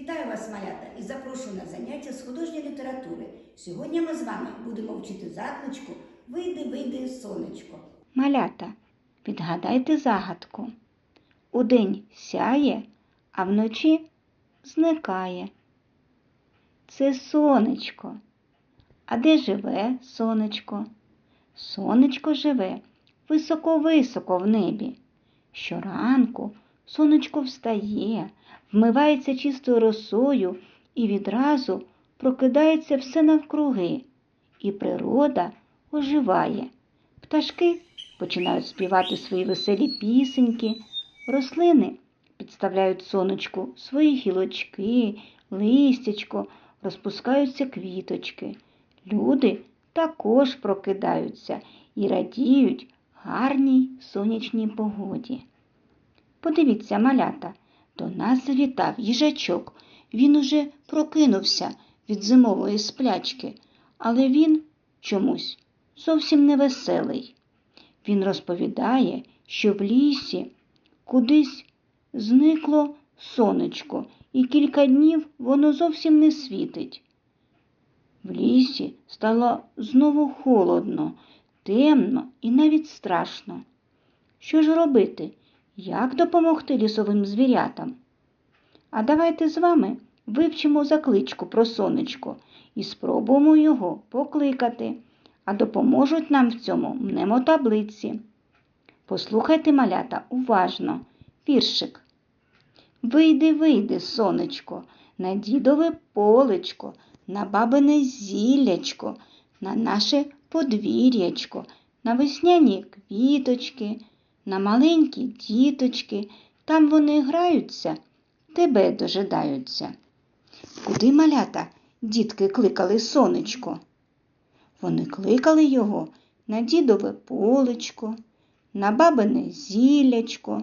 Вітаю вас, малята, і запрошую на заняття з художньої літератури. Сьогодні ми з вами будемо вчити закличку Вийди, вийди, сонечко. Малята, відгадайте загадку. Удень сяє, а вночі зникає. Це сонечко. А де живе сонечко? Сонечко живе високо-високо в небі. Щоранку сонечко встає, вмивається чистою росою і відразу прокидається все навкруги, і природа оживає. Пташки починають співати свої веселі пісеньки, рослини підставляють сонечку свої гілочки, листячко, розпускаються квіточки. Люди також прокидаються і радіють гарній сонячній погоді. Подивіться, малята, до нас завітав їжачок. Він уже прокинувся від зимової сплячки, але він чомусь зовсім не веселий. Він розповідає, що в лісі кудись зникло сонечко, і кілька днів воно зовсім не світить. В лісі стало знову холодно, темно і навіть страшно. Що ж робити? Як допомогти лісовим звірятам? А давайте з вами вивчимо закличку про сонечко і спробуємо його покликати, а допоможуть нам в цьому мнемотаблиці. Послухайте, малята, уважно, віршик. Вийди, вийди, сонечко, на дідове полечко, на бабине зіллячко, на наше подвір'ячко, на весняні квіточки, на маленькі діточки. Там вони граються, тебе дожидаються. Куди малята дітки кликали сонечко? Вони кликали його на дідове полечко, на бабине зіллячко,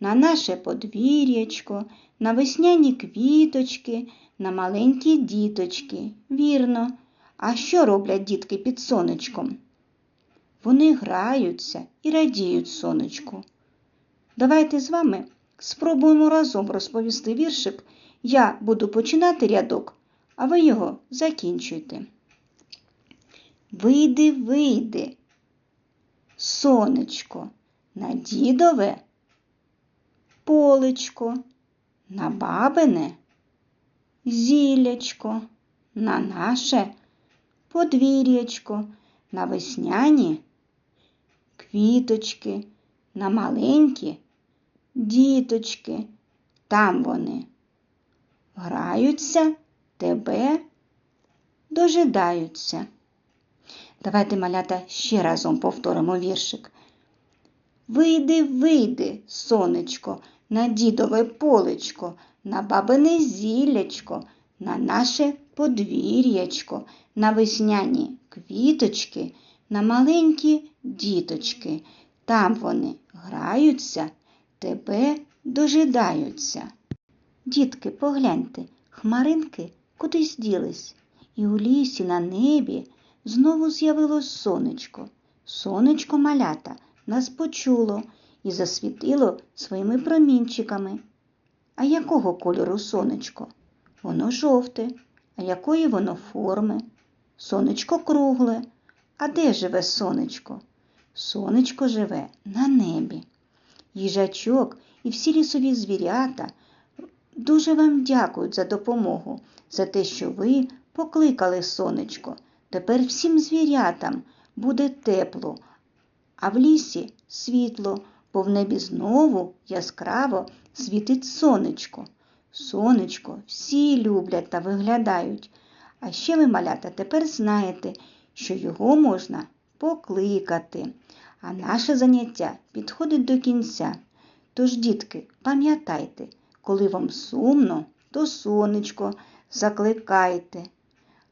на наше подвір'ячко, на весняні квіточки, на маленькі діточки. Вірно. А що роблять дітки під сонечком? Вони граються і радіють сонечку. Давайте з вами спробуємо разом розповісти віршик. Я буду починати рядок, а ви його закінчуйте. Вийди, вийди, сонечко, на дідове полечко, на бабине зілячко, на наше подвір'ячко, на весняні квіточки, на маленькі діточки. Там вони граються, тебе дожидаються. Давайте, малята, ще разом повторимо віршик. Вийди, вийди, сонечко, на дідове полечко, на бабине зіллячко, на наше подвір'ячко, на весняні квіточки, на маленькі діточки. Там вони граються, тебе дожидаються. Дітки, погляньте, хмаринки кудись ділись, і у лісі на небі знову з'явилось сонечко. Сонечко малята нас почуло і засвітило своїми промінчиками. А якого кольору сонечко? Воно жовте. А якої воно форми? Сонечко кругле. А де живе сонечко? Сонечко живе на небі. Їжачок і всі лісові звірята дуже вам дякують за допомогу, за те, що ви покликали сонечко. Тепер всім звірятам буде тепло, а в лісі світло, бо в небі знову яскраво світить сонечко. Сонечко всі люблять та виглядають. А ще ви, малята, тепер знаєте, що його можна покликати. А наше заняття підходить до кінця. Тож, дітки, пам'ятайте, коли вам сумно, то сонечко закликайте.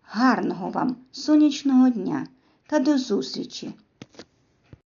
Гарного вам сонячного дня та до зустрічі